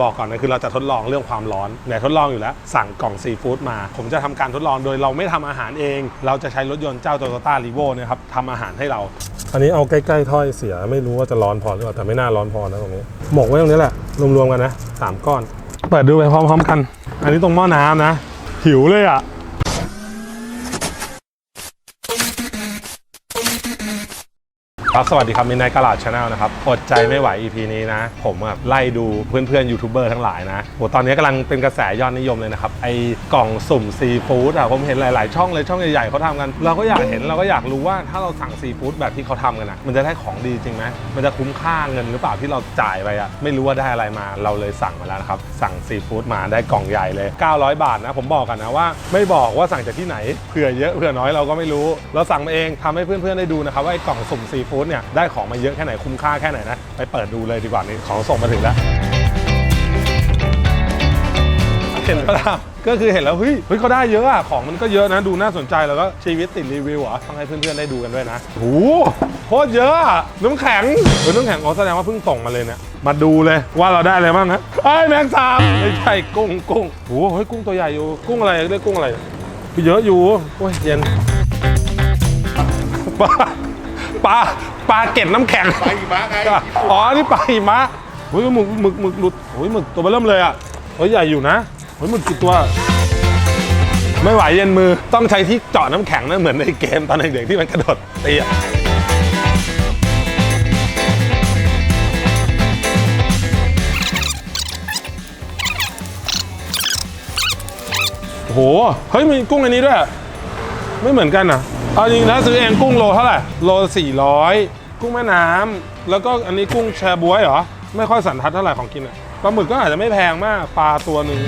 บอกก่อนนะคือเราจะทดลองเรื่องความร้อนไหนทดลองอยู่แล้ว สั่งกล่องซีฟู้ดมา ผมจะทำการทดลองโดยเราไม่ทำอาหารเอง เราจะใช้รถยนต์เจ้าโตโยต้ารีโวนะครับทำอาหารให้เรา อันนี้เอาใกล้ๆถ้อยเสียไม่รู้ว่าจะร้อนพอหรือเปล่าแต่ไม่น่าร้อนพอนะตรงนี้หมกไว้ตรงนี้แหละรวมๆกันนะสามก้อน เปิดดูไปพร้อมๆกัน อันนี้ตรงหม้อน้ำนะ หิวเลยอะ ครับสวัสดีครับมินไนกลาดชาแนลนะครับอดใจไม่ไหว EP นี้นะ ผมแบบไล่ดูเพื่อนๆยูทูบเบอร์ทั้งหลายนะโหตอนนี้กำลังเป็นกระแสยอดนิยมเลยนะครับ ไอ้กล่องสุ่มซีฟู้ดอะผมเห็นหลายๆ ช่องเลยช่องใหญ่ๆเขาทำกัน เราก็อยากเห็นเราก็อยากรู้ว่าถ้าเราสั่งซีฟู้ดแบบที่เขาทำกันอะมันจะได้ของดีจริงไหมมันจะคุ้มค่าเงินหรือเปล่าที่เราจ่ายไปอะไม่รู้ว่าได้อะไรมาเราเลยสั่งมาแล้วนะครับสั่งซีฟู้ดมาได้กล่องใหญ่เลย 900 บาทนะ ผมบอกกันนะว่า ไม่บอกว่าสั่งจากที่ไหนเผื่อเยอะเผื่อน้อยเราก็ไม่รู้ เราสั่งมาเองทำให้เพื่อนๆได้ดูนะครับว่าไอ้กล่องสุ่มซีฟู้ดเนี่ยได้ของมาเยอะแค่ไหนคุ้มค่าแค่ไหนนะไปเปิดดูเลยดีกว่านี่ของส่งมาถึงแล้วเห็นแล้วล่ะก็คือเห็นแล้วเฮ้ยเฮ้ยเขาได้เยอะอะของมันก็เยอะนะดูน่าสนใจแล้วก็ชีวิตติดรีวิวเหรอต้องให้เพื่อนๆได้ดูกันด้วยนะโอ้โหโคตรเยอะอะน้ำแข็งเออน้ำแข็งอ๋อแสดงว่าเพิ่งส่งมาเลยเนี่ย มาดูเลยว่าเราได้อะไรบ้างนะไอ้ยแมงสาบไม่ใช่กุ้งกุ้งโอ้โหเฮ้ยกุ้งตัวใหญ่อยู่ กุ้งอะไรเรียกกุ้งอะไรเยอะอยู่โอ้ยเย็นปลาปลาปลาเก็ดน้ำแข็งไปอีกบ้าไงอ๋อนี่ปลาหิมะเฮ้ยหมึกหมึกหมึกหลุดเฮ้ยหมึกตัวเบอเริ่มเลยอะเฮ้ยใหญ่อยู่นะเฮ้ยหมึกกี่ตัว ไม่ไหวเย็นมือต้องใช้ที่เจาะน้ำแข็งนะเหมือนในเกมตอนเด็กๆที่มันกระโดดตีอะ โห เฮ้ยมีกุ้งอันนี้ด้วยไม่เหมือนกันนะเอาจริงนะซื้อเองกุ้งโลเท่าไหร่โล400 กุ้งแม่น้ำแล้วก็อันนี้กุ้งแชบวยเหรอไม่ค่อยสันทัดเท่าไหร่ของกินอะปลาหมึกก็อาจจะไม่แพงมากปลาตัวหนึ่ง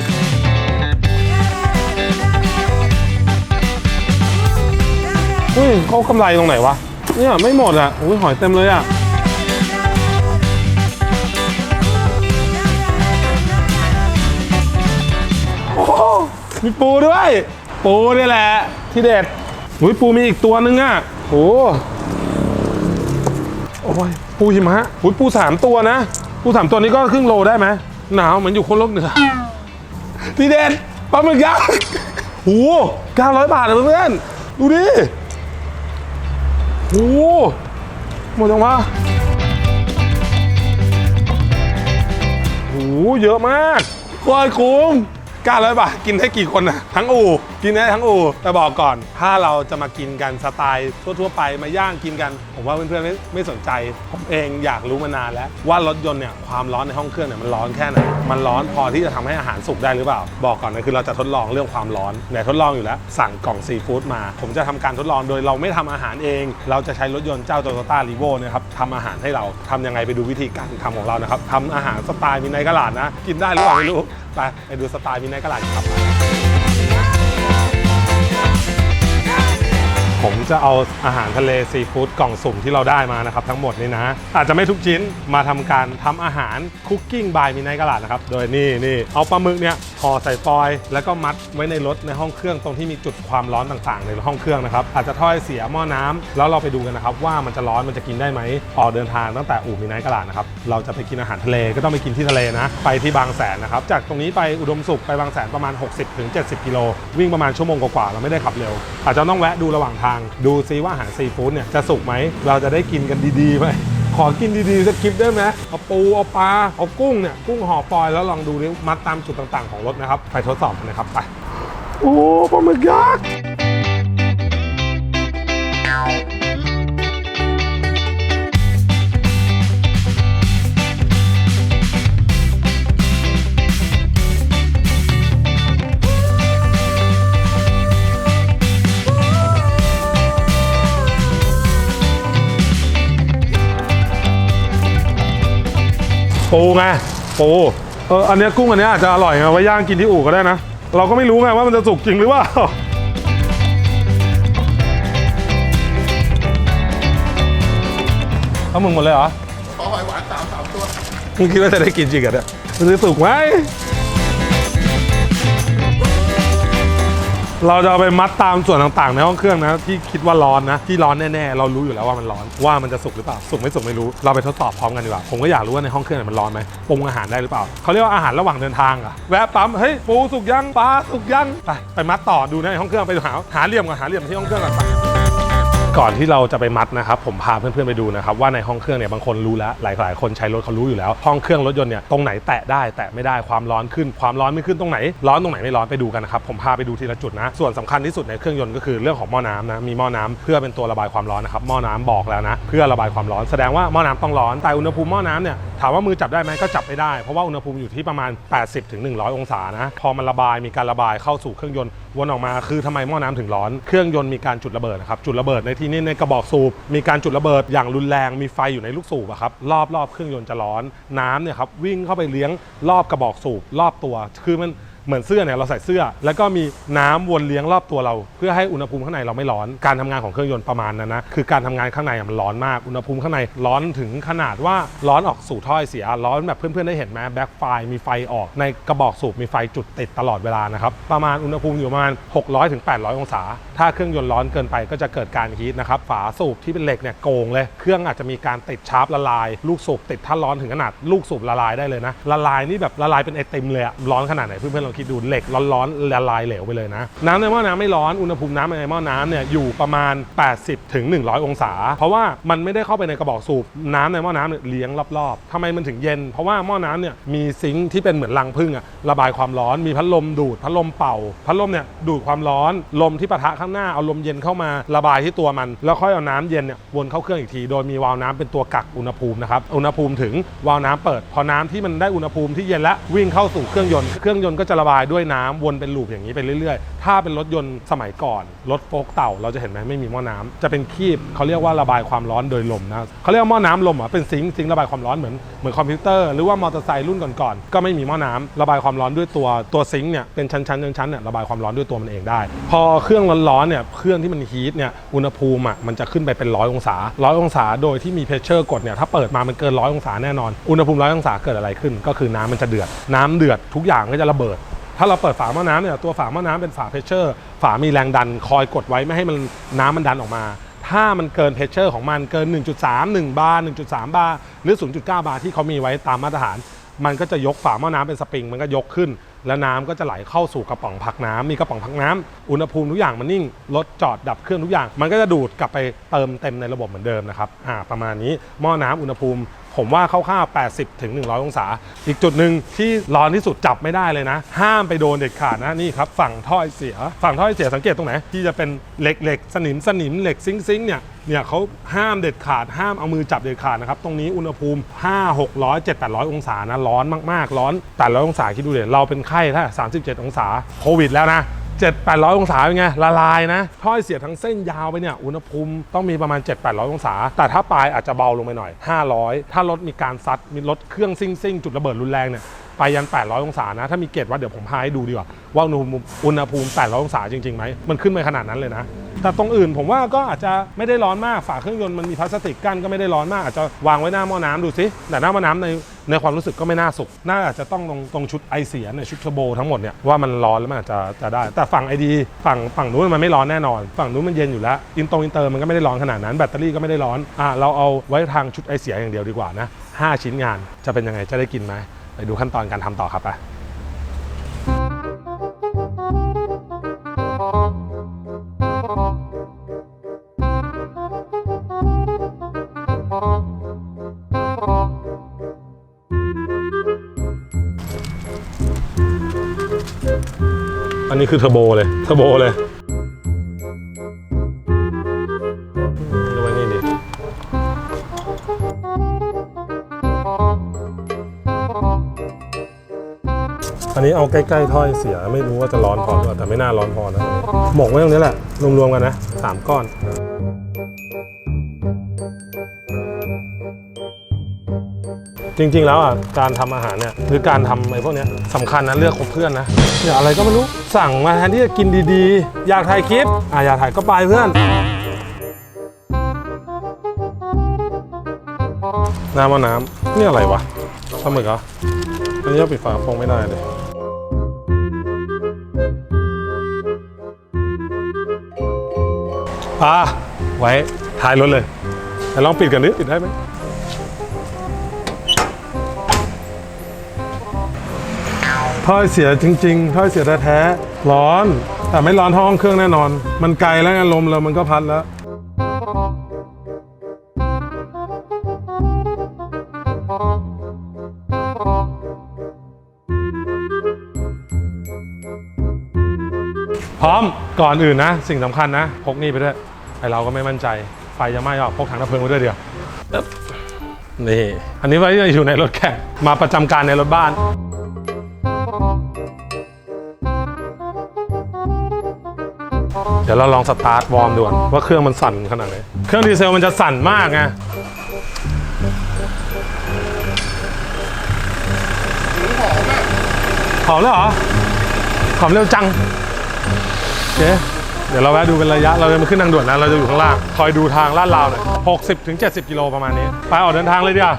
เฮ้ยเขากำไรตรงไหนวะเนี่ยไม่หมดอะอุ้ยหอยเต็มเลยอะ มีปูด้วย ปูนี่แหละ ที่เด็ดอุ้ยปูมีอีกตัวนึงอะโอ้โอ้ยปูหิมะอุ้ยปูสามตัวนะ ปูสามตัวนี้ก็ครึ่งโลได้ไหมหนาวเหมือนอยู่คนโลกเหนือที่เด็ดปลาหมึกยักษ์โอ้เก้าร้อยบาทเลยเพื่อนๆดูดิโอ้หมดยังวะโอ้เยอะมากโคตรคุ้ม 900 บาท กินได้กี่คนนะทั้งอู่ กินได้ทั้งอู่แต่บอกก่อน ถ้าเราจะมากินกันสไตล์ทั่ว ๆ ไปมาย่างกินกัน ผมว่าเพื่อนๆไม่ไม่สนใจ ผมเองอยากรู้มานานแล้ว ว่ารถยนต์เนี่ยความร้อนในห้องเครื่องเนี่ยมันร้อนแค่ไหนมันร้อนพอที่จะทำให้อาหารสุกได้หรือเปล่า บอกก่อนนะคือเราจะทดลองเรื่องความร้อนไหนทดลองอยู่แล้ว สั่งกล่องซีฟู้ดมา ผมจะทำการทดลองโดยเราไม่ทำอาหารเอง เราจะใช้รถยนต์เจ้าโตโยต้ารีโวนะครับทำอาหารให้เราทำยังไงไปดูวิธีการทำของเรานะครับทำอาหารสไตล์มีในกระลาดนะ กินได้หรือเปล่าไม่รู้ไปไปดูสไตล์มีในกระลาดครับ ผมจะเอาอาหารทะเลซีฟู้ดกล่องสุ่มที่เราได้มานะครับทั้งหมดนี่นะ อาจจะไม่ทุกชิ้นมาทำการทำอาหารคุกกิ้งบายมินไนกระลาดนะครับ โดยนี่นี่เอาปลาหมึกเนี่ยห่อใส่ฟอยล์แล้วก็มัดไว้ในรถในห้องเครื่องตรงที่มีจุดความร้อนต่างๆ ในห้องเครื่องนะครับ อาจจะถ้อยเสียหม้อน้ำแล้วเราไปดูกันนะครับ ว่ามันจะร้อนมันจะกินได้ไหมออกเดินทางตั้งแต่อู่มินไนกระลาดนะครับเราจะไปกินอาหารทะเลก็ต้องไปกินที่ทะเลนะ ไปที่บางแสนนะครับจากตรงนี้ไปอุดมสุขไปบางแสนประมาณ 60-70กิโลวิ่งประมาณชั่วโมงกว่าๆเราไม่ได้ขับเร็ว อาจจะต้องแวะดูระหว่างทางดูซิว่าอาหารซีฟู้ดเนี่ยจะสุกไหม เราจะได้กินกันดีๆไหมขอกินดีๆสักคลิปได้ไหมเอาปู เอาปลา เอากุ้งเนี่ย กุ้งห่อฟอยแล้วลองดูนี่มัดตามจุดต่างๆของรถนะครับ ไปทดสอบกันนะครับ ไป โอ้ปลาหมึกยักษ์ ปูไงปูเอออันเนี้ยกุ้งอันเนี้ยอาจจะอร่อยไงไว้ย่างกินที่อู่ก็ได้นะ เราก็ไม่รู้ไงว่ามันจะสุกจริงหรือเปล่าเอามึงหมดเลยเหรอขอหอยหวานสามสามตัวมึงคิดว่าจะได้กินจริงเหรอเนี่ยมันจะสุกไหม เราจะเอาไปมัดตามส่วนต่างๆ ในห้องเครื่องนะ ที่คิดว่าร้อนนะ ที่ร้อนแน่ๆ เรารู้อยู่แล้วว่ามันร้อน ว่ามันจะสุกหรือเปล่า สุกไม่สุกไม่รู้ เราไปทดสอบพร้อมกันดีกว่า ผมก็อยากรู้ว่าในห้องเครื่องมันร้อนไหมปรุงอาหารได้หรือเปล่า เขาเรียกว่าอาหารระหว่างเดินทางอะแวะปั๊ม เฮ้ย ปูสุกยังปลาสุกยัง ไป ไปมัดต่อดูในห้องเครื่องไปหาหาเหลี่ยมก่อนหาเหลี่ยมที่ห้องเครื่องก่อนไป ก่อนที่เราจะไปมัดนะครับผมพาเพื่อนๆไปดูนะครับว่าในห้องเครื่องเนี่ยบางคนรู้แล้วหลายๆคนใช้รถเขารู้อยู่แล้ว ห้องเครื่องรถยนต์เนี่ยตรงไหนแตะได้แตะไม่ได้ความร้อนขึ้น ความร้อนไม่ขึ้นตรงไหน ร้อนตรงไหนไม่ร้อนไปดูกันนะครับผมพาไปดูทีละจุดนะ ส่วนสำคัญที่สุดในเครื่องยนต์ก็คือเรื่องของหม้อน้ำนะมีหม้อน้ำเพื่อเป็นตัวระบายความร้อนนะครับหม้อน้ำบอกแล้วนะ เพื่อระบายความร้อนแสดงว่าหม้อน้ำต้องร้อนแต่อุณหภูมิหม้อน้ำเนี่ย ถามว่ามือจับได้ไหมก็จับไม่ได้ เพราะว่าอุณหภูมิอยู่ที่ประมาณ 80ถึง100 องศานะ พอมันระบายมีการระบายเข้าสู่เครื่องยนต์วนออกมาคือทำไมหม้อน้ำถึงร้อน เครื่องยนต์มีการจุดระเบิดนะครับจุดระเบิดในที่นี้ในกระบอกสูบมีการจุดระเบิดอย่างรุนแรงมีไฟอยู่ในลูกสูบอะครับรอบรอบเครื่องยนต์จะร้อนน้ำเนี่ยครับวิ่งเข้าไปเลี้ยงรอบกระบอกสูบรอบตัว คือมัน เหมือนเสื้อเนี่ยเราใส่เสื้อ แล้วก็มีน้ำวนเลี้ยงรอบตัวเรา เพื่อให้อุณหภูมิข้างในเราไม่ร้อนการทำงานของเครื่องยนต์ประมาณนั้นนะคือการทำงานข้างในมันร้อนมากอุณหภูมิข้างในร้อนถึงขนาดว่าร้อนออกสู่ถ้อยเสียร้อนแบบเพื่อนๆได้เห็นไหมแบ็คไฟมีไฟออกในกระบอกสูบมีไฟจุดติดตลอดเวลานะครับประมาณอุณหภูมิอยู่ประมาณ 600ถึง800 องศา ถ้าเครื่องยนต์ร้อนเกินไปก็จะเกิดการฮีทนะครับฝาสูบที่เป็นเหล็กเนี่ยโกงเลย เครื่องอาจจะมีการติดชาร์ปละลาย ลูกสูบติดถ้าร้อนถึงขนาดลูกสูบละลายได้เลยนะละลายนี่แบบละลายเป็นไอติมเลยอะร้อนขนาดไหนเพื่อนๆลองคิดดูเหล็กร้อนๆละลายเหลวไปเลยนะ น้ำในหม้อน้ำไม่ร้อนอุณหภูมิน้ำในหม้อน้ำเนี่ยอยู่ประมาณ 80ถึง100 องศา เพราะว่ามันไม่ได้เข้าไปในกระบอกสูบน้ำในหม้อน้ำเนี่ยเลี้ยงรอบๆทำไมมันถึงเย็น เพราะว่าหม้อน้ำเนี่ยมีซิงค์ที่เป็นเหมือนรังผึ้งอะระบายความร้อนมีพัดลมดูดพัดลมเป่า พัดลมเนี่ยดูดความร้อน ลมที่ปะทะข้างหน้าเอาลมเย็นเข้ามาระบายที่ตัวมัน แล้วค่อยเอาน้ำเย็นเนี่ยวนเข้าเครื่องอีกที โดยมีวาล์วน้ำเป็นตัวกักอุณหภูมินะครับอุณหภูมิถึงวาล์วน้ำเปิด พอน้ำที่มันได้อุณหภูมิที่เย็นแล้ววิ่งเข้าสู่เครื่องยนต์เครื่องยนต์ก็จะระบายด้วยน้ำวนเป็นลูปอย่างนี้ไปเรื่อยๆ ถ้าเป็นรถยนต์สมัยก่อน รถโฟล์กเต่าเราจะเห็นไหมไม่มีหม้อน้ำจะเป็นคีบเขาเรียกว่าระบายความร้อนโดยลมนะเขาเรียกว่าหม้อน้ำลมอะเป็นซิงซิงระบายความร้อนเหมือนเหมือนคอมพิวเตอร์หรือว่ามอเตอร์ไซค์รุ่นก่อนๆก็ไม่มีหม้อน้ำระบายความร้อนด้วยตัวตัวซิงเนี่ยเป็นชั้นๆชั้นๆเนี่ยระบายความร้อนด้วยตัวมันเองได้ พอเครื่องร้อนๆเนี่ยเครื่องที่มันฮีทเนี่ยอุณหภูมิอะมันจะขึ้นไปเป็นร้อยองศาร้อยองศาโดยที่มีเพชเชอร์กดเนี่ยถ้าเปิดมามันเกินร้อยองศาแน่นอนอุณหภูมิร้อยองศาเกิดอะไรขึ้น ก็คือน้ำมันจะเดือดน้ำเดือดทุกอย่างก็จะระเบิด ถ้าเราเปิดฝาหม้อน้ำเนี่ยตัวฝาหม้อน้ำเป็นฝาเพชเชอร์ฝามีแรงดันคอยกดไว้ไม่ให้มันน้ำมันดันออกมา ถ้ามันเกินเพชเชอร์ของมันเกิน 1.3 1 บาร์ 1.3 บาร์หรือ 0.9 บาร์ที่เขามีไว้ตามมาตรฐาน มันก็จะยกฝาหม้อน้ำเป็นสปริง มันก็ยกขึ้น แล้วน้ำก็จะไหลเข้าสู่กระป๋องพักน้ำมีกระป๋องพักน้ำอุณหภูมิทุกอย่างมันนิ่งรถจอดดับเครื่องทุกอย่าง มันก็จะดูดกลับไปเติมเต็มในระบบเหมือนเดิมนะครับอ่าประมาณนี้หม้อน้ำอุณหภูมิผมว่าคร่าวๆ80 ถึง 100 องศา อีกจุดหนึ่งที่ร้อนที่สุดจับไม่ได้เลยนะ ห้ามไปโดนเด็ดขาดนะนี่ครับ ฝั่งท่อไอเสีย ฝั่งท่อไอเสียสังเกตตรงไหน ที่จะเป็นเหล็กเหล็กสนิมสนิมเหล็กซิงซิงเนี่ยเนี่ยเขาห้ามเด็ดขาดห้ามเอามือจับเด็ดขาดนะครับ ตรงนี้อุณหภูมิ 5 600 7 800 องศานะร้อนมากๆ ร้อน800อยองศาคิดดูเดี๋ยเราเป็นไข้ถ้า37 องศาโควิดแล้วนะ 7 800 องศาเป็นไงละลายนะถ้อยเสียทั้งเส้นยาวไปเนี่ยอุณหภูมิต้องมีประมาณ 7 800 องศา แต่ถ้าปลายอาจจะเบาลงไปหน่อย 500 ถ้ารถมีการซัดมีรถเครื่องซิ่งซิ่งจุดระเบิดรุนแรงเนี่ยไปยัน 800 องศานะ ถ้ามีเกจวัดเดี๋ยวผมพาให้ดูดีกว่า ว่าอุณหภูมิอุณหภูมิ 800 องศาจริงๆไหม มันขึ้นไปขนาดนั้นเลยนะ แต่ตรงอื่นผมว่าก็อาจจะไม่ได้ร้อนมาก ฝาเครื่องยนต์มันมีพลาสติกกั้นก็ไม่ได้ร้อนมาก อาจจะวางไว้หน้าหม้อน้ำดูสิแต่หน้าหม้อน้ำใน ในความรู้สึกก็ไม่น่าสุกน่าจะต้องตรงตรงชุดไอเสียในชุดเทอร์โบทั้งหมดเนี่ยว่ามันร้อนแล้วมันอาจจะจะได้ แต่ฝั่งไอดีฝั่งฝั่งนู้นมันไม่ร้อนแน่นอน ฝั่งนู้นมันเย็นอยู่แล้วอินตรงอินเตอร์มันก็ไม่ได้ร้อนขนาดนั้นแบตเตอรี่ก็ไม่ได้ร้อนอ่าเราเอาไว้ทางชุดไอเสียอย่างเดียวดีกว่านะห้าชิ้นงานจะเป็นยังไงจะได้กินไหมไปดูขั้นตอนการทำต่อครับไป นนี้คือเทอร์โบเลยเทอร์โบเลยดูไว้นี่ดิอันนี้เอาใกล้ๆถ้อยเสียไม่รู้ว่าจะร้อนพอหรือเปล่าแต่ไม่น่าร้อนพอนะหมกไว้ตรงนี้แหละรวมๆกันนะสามก้อน จริง ๆ แล้วอะการทำอาหารเนี่ยหรือการทำไอ้พวกเนี้ยสำคัญนะเลือกคบเพื่อนนะอย่าอะไรก็ไม่รู้สั่งมาแทนที่จะกินดีๆ อยากถ่ายคลิปอะอยากถ่ายก็ไปเพื่อนน้ำว่าน้ำนี่อะไรวะปลาหมึกเหรออันนี้ปิดฝากระโปรงไม่ได้เลยปลาไว้ท้ายรถเลยแต่ลองปิดกันดิปิดได้ไหม ถ้อยเสียจริง ๆ ถ้อยเสียแท้ๆร้อน แต่ไม่ร้อนเท่าห้องเครื่องแน่นอน มันไกลแล้วไงลมแล้วมันก็พัดแล้วพร้อมก่อนอื่นนะ สิ่งสำคัญนะ พกนี่ไปด้วยไอเราก็ไม่มั่นใจ ไฟจะไหม้ก็พกถังดับเพลิงไปด้วยเดียวนี่ อันนี้ไว้อยู่ในรถแข่งมาประจำการในรถบ้าน ดี๋ยวเราลองสตาร์ทวอร์มดูก่อนว่าเครื่องมันสั่นขนาดไหน เครื่องดีเซลมันจะสั่นมากไงหอมแล้วเหรอหอมเร็วจังโอเคเดี๋ยวเราแวะดูเป็นระยะ เราจะมาขึ้นทางด่วนนะ เราจะอยู่ข้างล่าง คอยดูทางลาดราวหน่อย60ถึง70กิโลประมาณนี้ ไปออกเดินทางเลยดีกว่า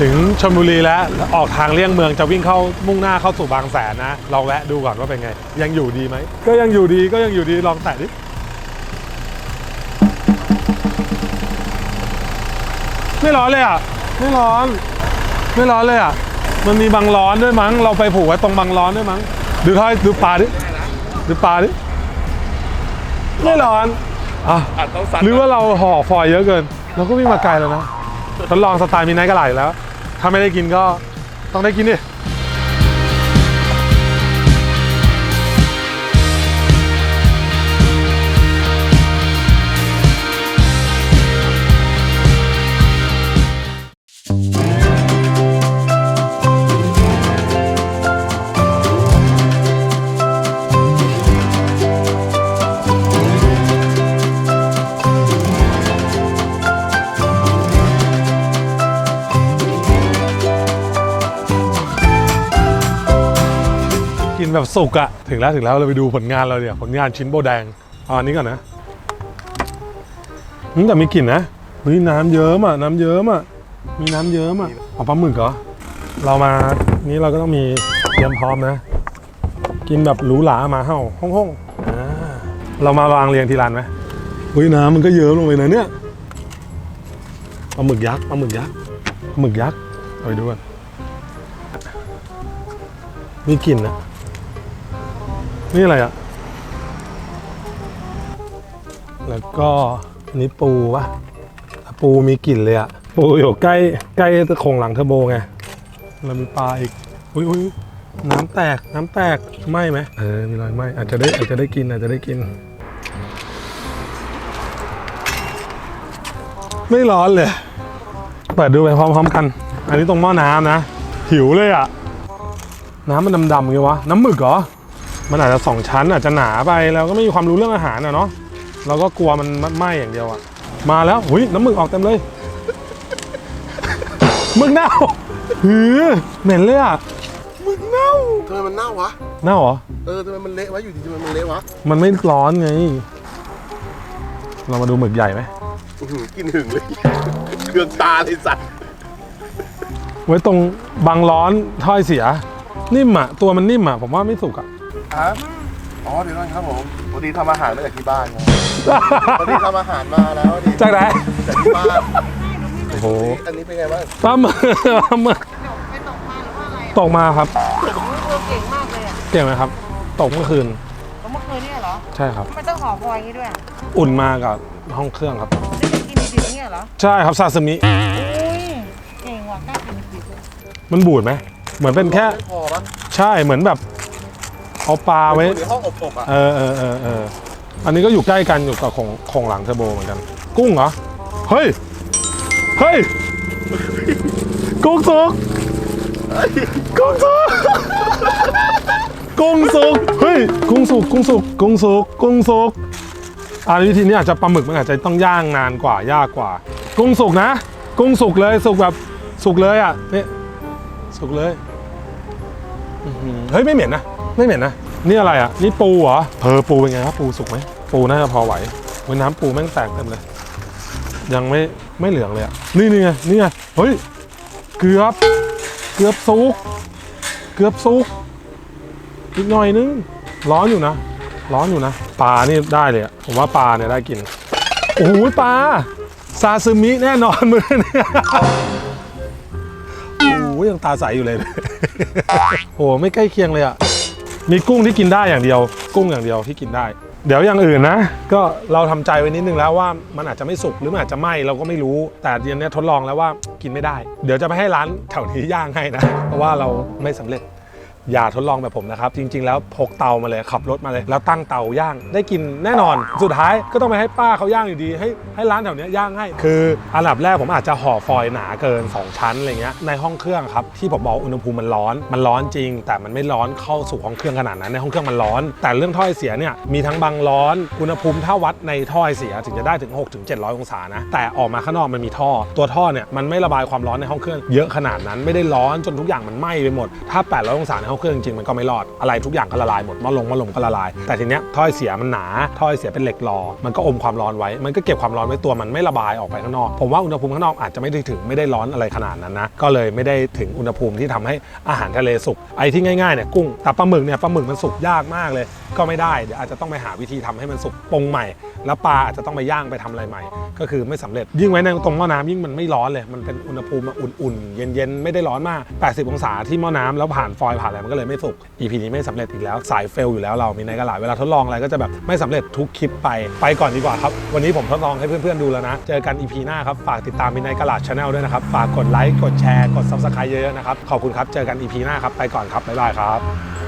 ถึงชลบุรีแล้วออกทางเลี่ยงเมืองจะวิ่งเข้ามุ่งหน้าเข้าสู่บางแสนนะลองแวะดูก่อนว่าเป็นไง ยังอยู่ดีไหมก็ยังอยู่ดีก็ยังอยู่ดีลองแตะดิไม่ร้อนเลยอะไม่ร้อน ไม่ร้อนเลยอะมันมีบางร้อนด้วยมั้ง เราไปผูกไว้ตรงบางร้อนด้วยมั้งดูท้อยดูปลาดิดูปลาดิไม่ร้อนอะอาจต้องสั่นหรือว่าเราห่อฟอยล์เยอะเกิน เราก็วิ่งมาไกลแล้วนะทดลองสไตล์มีไนท์กระไหลแล้ว ถ้าไม่ได้กินก็ต้องได้กินดิ สุกอะถึงแล้วถึงแล้วเราไปดูผลงานเราเดี๋ยวผลงานชิ้นโบแดงเอาอันนี้ก่อนนะอืมแต่มีกลิ่นนะเฮ้ยน้ำเยิ้มอะน้ำเยิ้มอะมีน้ำเยิ้มอะเอาปลาหมึกเหรอเรามานี้เราก็ต้องมีเตรียมพร้อมนะ กินแบบหรูหรามาเห่าห้องห้องๆอ่าเรามาวางเรียงทีละอันไหมเฮ้ยน้ำมันก็เยิ้มลงเลยนะเนี่ยปลาหมึกยักษ์ปลาหมึกยักษ์หมึกยักษ์เอาไปดูกันมีกลิ่นนะ นี่อะไรอะ แล้วก็อันนี้ปูปะปูมีกลิ่นเลยอะ ปูอยู่ใกล้ใกล้ตะโคงหลังเทอร์โบไงแล้วมีปลาอีก อุ้ยอุ้ยน้ำแตกน้ำแตกไหมไหมเออมีรอยไหมอาจจะได้อาจจะได้กินอาจจะได้กิน ไม่ร้อนเลย เปิดดูไปพร้อมๆกัน อันนี้ตรงหม้อน้ำนะ หิวเลยอะ น้ำมันดำๆไงวะ น้ำหมึกเหรอ มันอาจจะสองชั้นอาจจะหนาไปเราก็ไม่มีความรู้เรื่องอาหารอะเนาะเราก็กลัวมันไหม้อย่างเดียวอะมาแล้วหุยน้ำหมึกออกเต็มเลยหมึกเน่าหือเหม็นเลยอะมึงเน่าทำไมมันเน่าวะเน่าเหรอเออทำไมมันเละวะอยู่ดีทำไมมันเละวะมันไม่ร้อนไง เรามาดูหมึกใหญ่ไหมอื้อหือกินหึงเลย เครื่องตาเลยสัตว์ไว้ตรงบางร้อนถ้อยเสีย นิ่มอะตัวมันนิ่มอะผมว่าไม่สุกอะ ฮะอ๋อเดี๋ยวก่อนครับผมพอดีทำอาหารมาจากที่บ้านครับพอดีทำอาหารมาแล้วดีจากไหน จากที่บ้านโอ้โหอันนี้เป็นไงบ้างปลาหมึกปลาหมึกไปตกมาหรือว่าอะไรตกมาครับตัวเก่งมากเลยอะเก่งไหมครับ ตกเมื่อคืน แล้วเมื่อคืนเนี่ยเหรอใช่ครับทำไมต้องห่อฟอยล์อย่างนี้ด้วยอะอุ่นมากับห้องเครื่องครับนี่จะกินดิบๆเนี่ยเหรอใช่ครับซาซิมิอุ้ยเก่งว่ะกล้ากินดิบๆด้วยมันบูดไหมเหมือนเป็นแค่ ไม่พอปะใช่เหมือนแบบ เอาปลาไว้อยู่ในห้องอบๆอะ เออเออเออเอออันนี้ก็อยู่ใกล้กันอยู่กับของของหลังเทอร์โบเหมือนกัน กุ้งเหรอ เฮ้ย เฮ้ย กุ้งสุก กุ้งสุก กุ้งสุก เฮ้ย กุ้งสุก กุ้งสุก กุ้งสุก กุ้งสุกอันวิธีนี้อาจจะปลาหมึกมันอาจจะต้องย่างนานกว่ายากกว่า กุ้งสุกนะ กุ้งสุกเลยสุกแบบสุกเลยอะนี่สุกเลยอื้อหือเฮ้ยไม่เหม็นนะ ไม่เหม็นนะ นี่อะไรอะ นี่ปูเหรอเออปูเป็นไงครับปูสุกไหม ปูน่าจะพอไหวเว้ยน้ำปูแม่งแตกเต็มเลย ยังไม่ไม่เหลืองเลยอะ นี่นี่ไง นี่ไง เฮ้ย เกือบ เกือบสุก เกือบสุก อีกหน่อยนึง ร้อนอยู่นะ ร้อนอยู่นะ ปลานี่ได้เลยอะผมว่าปลาเนี่ยได้กิน โอ้ยปลา ซาซึมิแน่นอนมือเนี่ยโอ้ยยังตาใสอยู่เลย โอ้ไม่ใกล้เคียงเลยอะ มีกุ้งที่กินได้อย่างเดียว กุ้งอย่างเดียวที่กินได้ เดี๋ยวอย่างอื่นนะ ก็เราทำใจไว้นิดนึงแล้วว่ามันอาจจะไม่สุกหรือมันอาจจะไหม้เราก็ไม่รู้ แต่เดี๋ยวนี้ทดลองแล้วว่ากินไม่ได้ เดี๋ยวจะไปให้ร้านแถวนี้ย่างให้นะ เพราะว่าเราไม่สำเร็จ อย่าทดลองแบบผมนะครับ จริง ๆ แล้วพกเตามาเลยขับรถมาเลย แล้วตั้งเตาย่างได้กินแน่นอน สุดท้ายก็ต้องไปให้ป้าเขาย่างอยู่ดี ให้ให้ร้านแถวนี้ย่างให้ คืออันดับแรกผมอาจจะห่อฟอยล์หนาเกิน 2 ชั้นอะไรเงี้ยในห้องเครื่องครับที่ผมบอกอุณหภูมิมันร้อน มันร้อนจริง แต่มันไม่ร้อนเข้าสู่ห้องเครื่องขนาดนั้นในห้องเครื่องมันร้อน แต่เรื่องถ้อยเสียเนี่ยมีทั้งบางร้อนอุณหภูมิถ้าวัดในถ้อยเสียถึงจะได้ถึง6ถึง700 องศานะแต่ออกมาข้างนอกมันมีท่อ ตัวท่อเนี่ยมันไม่ระบายความร้อนในห้องเครื่องเยอะขนาดนั้นไม่ได้ร้อนจนทุกอย่างมันไหม้ไปหมดถ้า 800 องศาในห้องเครื่องจริงมันก็ไม่รอดอะไรทุกอย่างก็ละลายหมดมอลงมอลมก็ละลาย แต่ทีเนี้ยถ้อยเสียมันหนาถ้อยเสียเป็นเหล็กรอมันก็อมความร้อนไว้ มันก็เก็บความร้อนไว้ตัวมันไม่ระบายออกไปข้างนอก ผมว่าอุณหภูมิข้างนอกอาจจะไม่ได้ถึงไม่ได้ร้อนอะไรขนาดนั้นนะก็เลยไม่ได้ถึงอุณหภูมิที่ทำให้อาหารทะเลสุกไอ้ที่ง่ายๆเนี่ยกุ้งแต่ปลาหมึกเนี่ยปลาหมึกมันสุกยากมากเลย ก็ไม่ได้เดี๋ยวอาจจะต้องไปหาวิธีทำให้มันสุกปรุงใหม่ แล้วปลาอาจจะต้องไปย่างไปทำอะไรใหม่ ก็คือไม่สำเร็จยิ่งไว้ในตรงหม้อน้ำยิ่งมันไม่ร้อนเลยมันเป็นอุณหภูมิอุ่นๆเย็นๆไม่ได้ร้อนมาก 80 องศาที่หม้อน้ำแล้วผ่านฟอยล์ผ่านอะไรมก็เลยไม่สุก EP นี้ไม่สำเร็จอีกแล้วสายเฟลอยู่แล้วเรามีในกระหลาดเวลาทดลองอะไรก็จะแบบไม่สำเร็จทุกคลิปไปไปก่อนดีกว่าครับ วันนี้ผมทดลองให้เพื่อนๆดูแล้วนะ เจอกัน EP หน้าครับ ฝากติดตามมีในกระหลาดชาแนลด้วยนะครับ ฝากกดไลค์กดแชร์กดซับสไครต์เยอะๆนะครับขอบคุณครับเจอกัน EP หน้าครับไปก่อนครับบ๊ายบายครับ